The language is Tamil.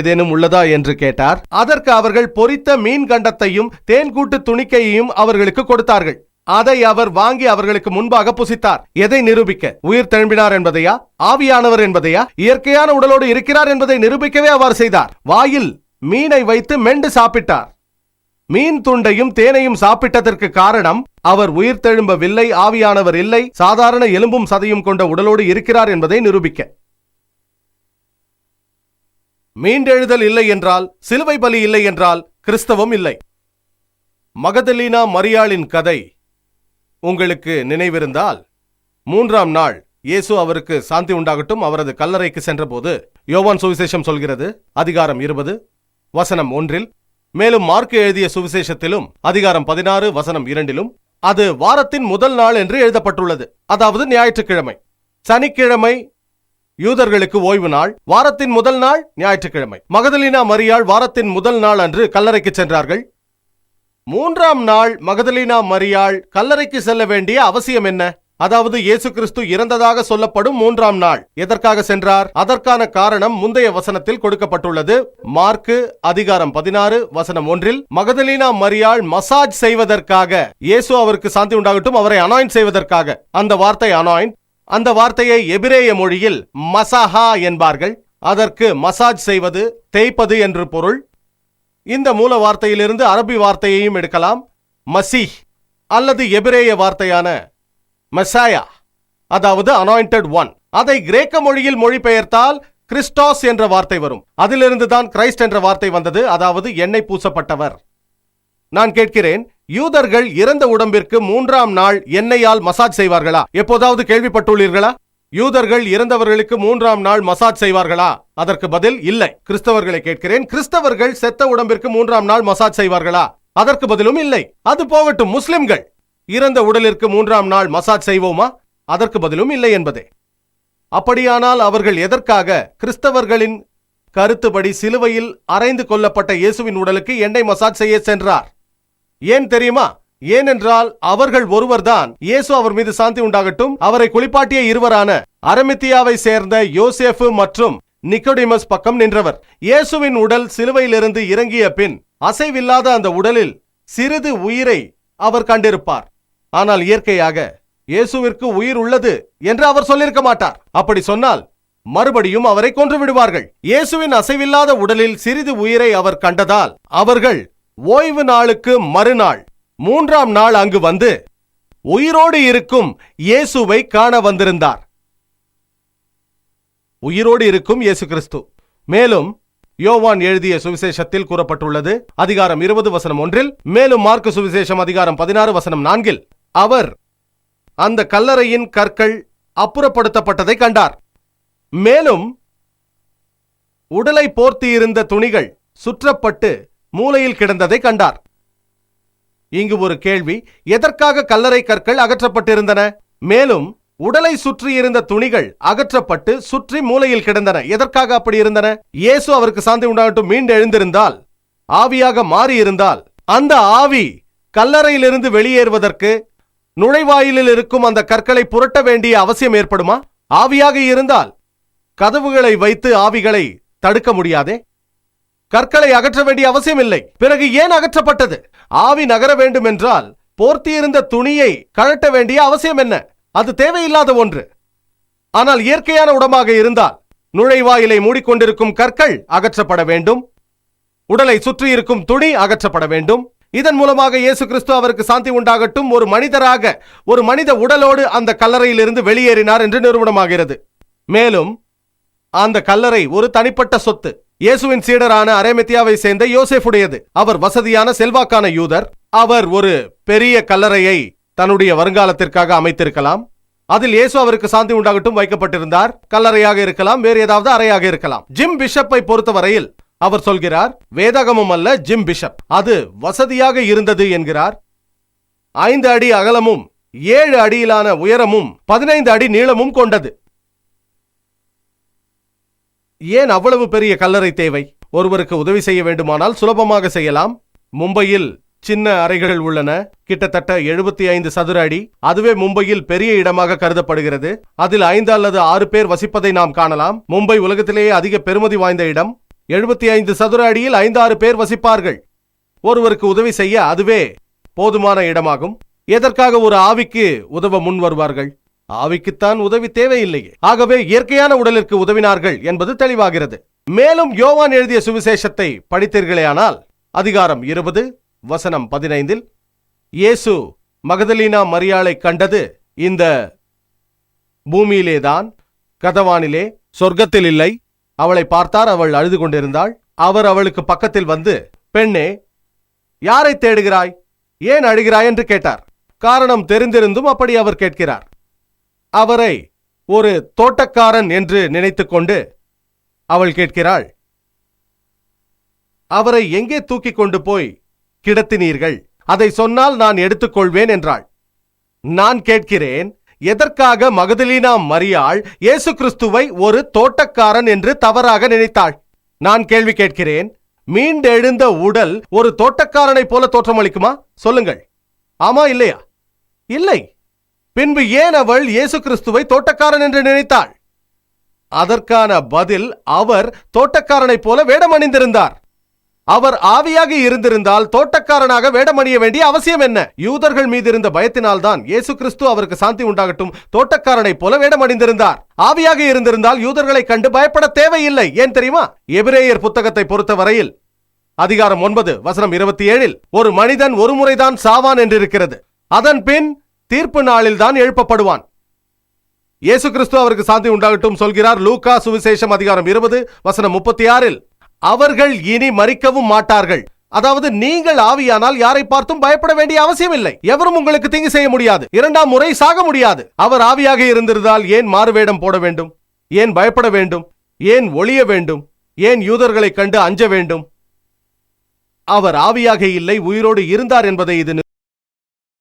ஏதேனும் உள்ளதா என்று கேட்டார். அதற்கு அவர்கள் பொரித்த மீன் கண்டத்தையும் தேன்கூட்டு துணிக்கையையும் அவர்களுக்கு கொடுத்தார்கள். அதை அவர் வாங்கி அவர்களுக்கு முன்பாக புசித்தார். எதை நிரூபிக்க? உயிர் தெழும்பினார் என்பதையா? ஆவியானவர் என்பதையா? இயற்கையான உடலோடு இருக்கிறார் என்பதை நிரூபிக்கவே அவர் செய்தார். வாயில் மீனை வைத்து மெண்டு சாப்பிட்டார். மீன் துண்டையும் தேனையும் சாப்பிட்டதற்கு காரணம் அவர் உயிர் தெழும்பவில்லை ஆவியானவர் இல்லை சாதாரண எலும்பும் சதையும் கொண்ட உடலோடு இருக்கிறார் என்பதை நிரூபிக்க. மீண்டெழுதல் இல்லை என்றால் சிலுவை பலி இல்லை என்றால் கிறிஸ்தவம் இல்லை. மகதலீனா மரியாளின் கதை உங்களுக்கு நினைவிருந்தால் மூன்றாம் நாள் இயேசு அவருக்கு சாந்தி உண்டாகட்டும் அவரது கல்லறைக்கு சென்றபோது யோவான் சுவிசேஷம் சொல்கிறது அதிகாரம் இருபது வசனம் ஒன்றில் மேலும் மார்க்கு எழுதிய சுவிசேஷத்திலும் அதிகாரம் பதினாறு வசனம் இரண்டிலும் அது வாரத்தின் முதல் நாள் என்று எழுதப்பட்டுள்ளது. அதாவது ஞாயிற்றுக்கிழமை. சனிக்கிழமை யூதர்களுக்கு ஓய்வு நாள் வாரத்தின் முதல் நாள் ஞாயிற்றுக்கிழமை. மகதலினா மரியாள் வாரத்தின் முதல் நாள் அன்று கல்லறைக்கு சென்றார்கள். மூன்றாம் நாள் மகதலினா மரியாள் கல்லறைக்கு செல்ல வேண்டிய அவசியம் என்ன? அதாவது இயேசு கிறிஸ்து இறந்ததாக சொல்லப்படும் மூன்றாம் நாள். எதற்காக சென்றார்? அதற்கான காரணம் முந்தைய வசனத்தில் கொடுக்கப்பட்டுள்ளது. மார்க்கு அதிகாரம் பதினாறு வசனம் ஒன்றில் மகதலினா மரியாள் மசாஜ் செய்வதற்காக இயேசு அவருக்கு சாந்தி உண்டாகட்டும் அவரை அனாயின் செய்வதற்காக. அந்த வார்த்தை அனாயின் அந்த வார்த்தையை எபிரேய மொழியில் மசாஹா என்பார்கள். அதற்கு மசாஜ் செய்வது தேய்ப்பது என்று பொருள். இந்த மூல வார்த்தையிலிருந்து அரபி வார்த்தையையும் எடுக்கலாம். மசீஹ் அல்லது எபிரேய வார்த்தையான மெசாயா அதாவது அனாயிண்டட் ஒன் அதை கிரேக்க மொழியில் மொழிபெயர்த்தால் கிறிஸ்டாஸ் என்ற வார்த்தை வரும். அதிலிருந்து தான் கிரைஸ்ட் என்ற வார்த்தை வந்தது அதாவது எண்ணெய் பூசப்பட்டவர். நான் கேட்கிறேன் யூதர்கள் இறந்த உடம்பிற்கு மூன்றாம் நாள் எண்ணெயால் மசாஜ் செய்வார்களா? எப்போதாவது கேள்விப்பட்டுள்ளீர்களா? யூதர்கள் இறந்தவர்களுக்கு மூன்றாம் நாள் மசாஜ் செய்வார்களா? அதற்கு பதில் இல்லை. கிறிஸ்தவர்களை கேட்கிறேன். கிறிஸ்தவர்கள் செத்த உடம்பிற்கு மூன்றாம் நாள் மசாஜ் செய்வார்களா? அதற்கு பதிலும் இல்லை. அது போகட்டும் முஸ்லிம்கள் இறந்த உடலிற்கு மூன்றாம் நாள் மசாஜ் செய்வோமா? அதற்கு பதிலும் இல்லை என்பதே. அப்படியானால் அவர்கள் எதற்காக கிறிஸ்தவர்களின் கருத்துப்படி சிலுவையில் அரைந்து கொல்லப்பட்ட இயேசுவின் உடலுக்கு எண்ணெய் மசாஜ் செய்ய சென்றார்? ஏன் தெரியுமா? ஏனென்றால் அவர்கள் ஒருவர்தான். இயேசு அவர் மீது சாந்தி உண்டாகட்டும். அவரை குளிப்பாட்டிய இருவரான அரமித்தியாவை சேர்ந்த யோசேஃபு மற்றும் நிக்கோடிமஸ் பக்கம் நின்றவர். இயேசுவின் உடல் சிலுவையிலிருந்து இறங்கிய பின் அசைவில்லாத அந்த உடலில் சிறிது உயிரை அவர் கண்டிருப்பார். ஆனால் இயற்கையாக இயேசுவிற்கு உயிர் உள்ளது என்று அவர் சொல்லியிருக்க மாட்டார். அப்படி சொன்னால் மறுபடியும் அவரை கொன்று விடுவார்கள். இயேசுவின் அசைவில்லாத உடலில் சிறிது உயிரை அவர் கண்டதால் அவர்கள் ஓய்வு நாளுக்கு மறுநாள். மூன்றாம் நாள் அங்கு வந்து உயிரோடு இருக்கும் இயேசுவை காண வந்திருந்தார். உயிரோடு இருக்கும் இயேசு கிறிஸ்து. மேலும் யோவான் எழுதிய சுவிசேஷத்தில் கூறப்பட்டுள்ளது அதிகாரம் இருபது வசனம் ஒன்றில் மேலும் மார்க்கு சுவிசேஷம் அதிகாரம் பதினாறு வசனம் நான்கில் அவர் அந்த கல்லறையின் கற்கள் அப்புறப்படுத்தப்பட்டதை கண்டார். மேலும் உடலை போர்த்தியிருந்த துணிகள் சுற்றப்பட்டு மூலையில் கிடந்ததை கண்டார். இங்கு ஒரு கேள்வி எதற்காக கல்லறை கற்கள் அகற்றப்பட்டிருந்தன? மேலும் உடலை சுற்றி இருந்த துணிகள் அகற்றப்பட்டு சுற்றி மூலையில் கிடந்தன எதற்காக அப்படி இருந்தன? இயேசு அவருக்கு சாந்தி உண்டாகட்டும் மீண்டு எழுந்திருந்தால் ஆவியாக மாறியிருந்தால் அந்த ஆவி கல்லறையிலிருந்து வெளியேறுவதற்கு நுழைவாயிலில் இருக்கும் அந்த கற்களை புரட்ட வேண்டிய அவசியம் ஏற்படுமா? ஆவியாக இருந்தால் கதவுகளை வைத்து ஆவிகளை தடுக்க முடியாதே? கற்களை அகற்ற வேண்டிய அவசியம் இல்லை பிறகு ஏன் அகற்றப்பட்டது? ஆவி நகர வேண்டும் என்றால் போர்த்தியிருந்த துணியை கழட்ட வேண்டிய அவசியம் என்ன? அது தேவையில்லாத ஒன்று. ஆனால் இயற்கையான உடமாக இருந்தால் நுழைவாயிலை மூடிக்கொண்டிருக்கும் கற்கள் அகற்றப்பட வேண்டும். உடலை சுற்றியிருக்கும் துணி அகற்றப்பட வேண்டும். இதன் மூலமாக இயேசு கிறிஸ்து அவருக்கு சாந்தி உண்டாகட்டும். ஒரு மனிதராக ஒரு மனித உடலோடு அந்த கல்லறையிலிருந்து வெளியேறினார் என்று நிறுவனமாகிறது மேலும் அந்த கல்லறை ஒரு தனிப்பட்ட சொத்து. இயேசுவின் சீடரான அரேமெத்தியாவை சேர்ந்த யோசேஃபுடையது அவர் வசதியான செல்வாக்கான யூதர். அவர் ஒரு பெரிய கல்லறையை தன்னுடைய வருங்காலத்திற்காக அமைத்திருக்கலாம். அதில் இயேசு அவருக்கு சாந்தி உண்டாகட்டும் வைக்கப்பட்டிருந்தார். கல்லறையாக இருக்கலாம் வேறு ஏதாவது அறையாக இருக்கலாம். ஜிம் பிஷப்பை பொறுத்தவரையில் அவர் சொல்கிறார் வேதகமும் அல்ல ஜிம் பிஷப். அது வசதியாக இருந்தது என்கிறார். ஐந்து அடி அகலமும் ஏழு அடியிலான உயரமும் பதினைந்து அடி நீளமும் கொண்டது. ஏன் அவ்வளவு பெரிய கல்லறை தேவை? ஒருவருக்கு உதவி செய்ய வேண்டுமானால் சுலபமாக செய்யலாம். மும்பையில் சின்ன அறைகள் உள்ளன. கிட்டத்தட்ட எழுபத்தி ஐந்து சதுர அடி. அதுவே மும்பையில் பெரிய இடமாக கருதப்படுகிறது. அதில் ஐந்து அல்லது ஆறு பேர் வசிப்பதை நாம் காணலாம். மும்பை உலகத்திலேயே அதிக பெருமதி வாய்ந்த இடம். எழுபத்தி ஐந்து சதுர அடியில் ஐந்து ஆறு பேர் வசிப்பார்கள். ஒருவருக்கு உதவி செய்ய அதுவே போதுமான இடமாகும். எதற்காக ஒரு ஆவிக்கு உதவ முன் வருவார்கள்? ஆவிக்குத்தான் உதவி தேவையில்லையே. ஆகவே இயற்கையான உடலிற்கு உதவினார்கள் என்பது தெளிவாகிறது. மேலும் யோவான் எழுதிய சுவிசேஷத்தை படித்தீர்களேயானால் அதிகாரம் இருபது வசனம் பதினைந்தில் இயேசு மகதலீனா மரியாளை கண்டது இந்த பூமியிலேதான் கதவானிலே சொர்க்கத்தில் இல்லை. அவளை பார்த்தார் அவள் அழுது கொண்டிருந்தாள். அவர் அவளுக்கு பக்கத்தில் வந்து பெண்ணே யாரை தேடுகிறாய்? ஏன் அழுகிறாய்? என்று கேட்டார். காரணம் தெரிந்திருந்தும் அப்படி அவர் கேட்கிறார். அவரை ஒரு தோட்டக்காரன் என்று நினைத்துக்கொண்டு அவள் கேட்கிறாள் அவரை எங்கே தூக்கிக் கொண்டு போய் கிடத்தினீர்கள்? அதை சொன்னால் நான் எடுத்துக்கொள்வேன் என்றாள். நான் கேட்கிறேன் எதற்காக மகதலீனா மரியாள் இயேசு கிறிஸ்துவை ஒரு தோட்டக்காரன் என்று தவறாக நினைத்தாள்? நான் கேள்வி கேட்கிறேன் மீண்டெழுந்த உடல் ஒரு தோட்டக்காரனைப் போல தோற்றமளிக்குமா? சொல்லுங்கள். ஆமா இல்லையா? இல்லை பின்பு ஏன் அவள் இயேசு கிறிஸ்துவை தோட்டக்காரன் என்று நினைத்தாள்? அதற்கான பதில் அவர் தோட்டக்காரனைப் போல வேடமணிந்திருந்தார். அவர் ஆவியாக இருந்திருந்தால் தோட்டக்காரனாக வேடமணிய வேண்டிய அவசியம் என்ன? யூதர்கள் மீது இருந்த பயத்தினால்தான் இயேசு கிறிஸ்து அவருக்கு சாந்தி உண்டாகட்டும் தோட்டக்காரனைப் போல வேடமணிந்திருந்தார். ஆவியாக இருந்திருந்தால் யூதர்களை கண்டு பயப்பட தேவையில்லை. ஏன் தெரியுமா? எபிரேயர் புத்தகத்தை பொறுத்தவரையில் அதிகாரம் ஒன்பது வசனம் இருபத்தி ஏழில் ஒரு மனிதன் ஒரு முறைதான் சாவான் என்றிருக்கிறது. அதன் பின் தீர்ப்பு நாளில் தான் எழுப்பப்படுவான். இயேசு கிறிஸ்து அவருக்கு சாந்தி உண்டாகட்டும் சொல்கிறார். லூக்கா சுவிசேஷம் அதிகாரம் இருபது வசனம் முப்பத்தி ஆறில் அவர்கள் இனி மறிக்கவும் மாட்டார்கள். அதாவது நீங்கள் ஆவியானால் யாரை பார்த்தும் பயப்பட வேண்டிய அவசியம் இல்லை. எவரும் உங்களுக்கு தீங்கு செய்ய முடியாது. இரண்டாம் முறை சாக முடியாது. அவர் ஆவியாக இருந்திருந்தால் ஏன் மாறுவேடம் போட வேண்டும்? ஏன் பயப்பட வேண்டும்? ஏன் ஒளிய வேண்டும்? ஏன் யூதர்களை கண்டு அஞ்ச வேண்டும்? அவர் ஆவியாக இல்லை உயிரோடு இருந்தார் என்பதை இது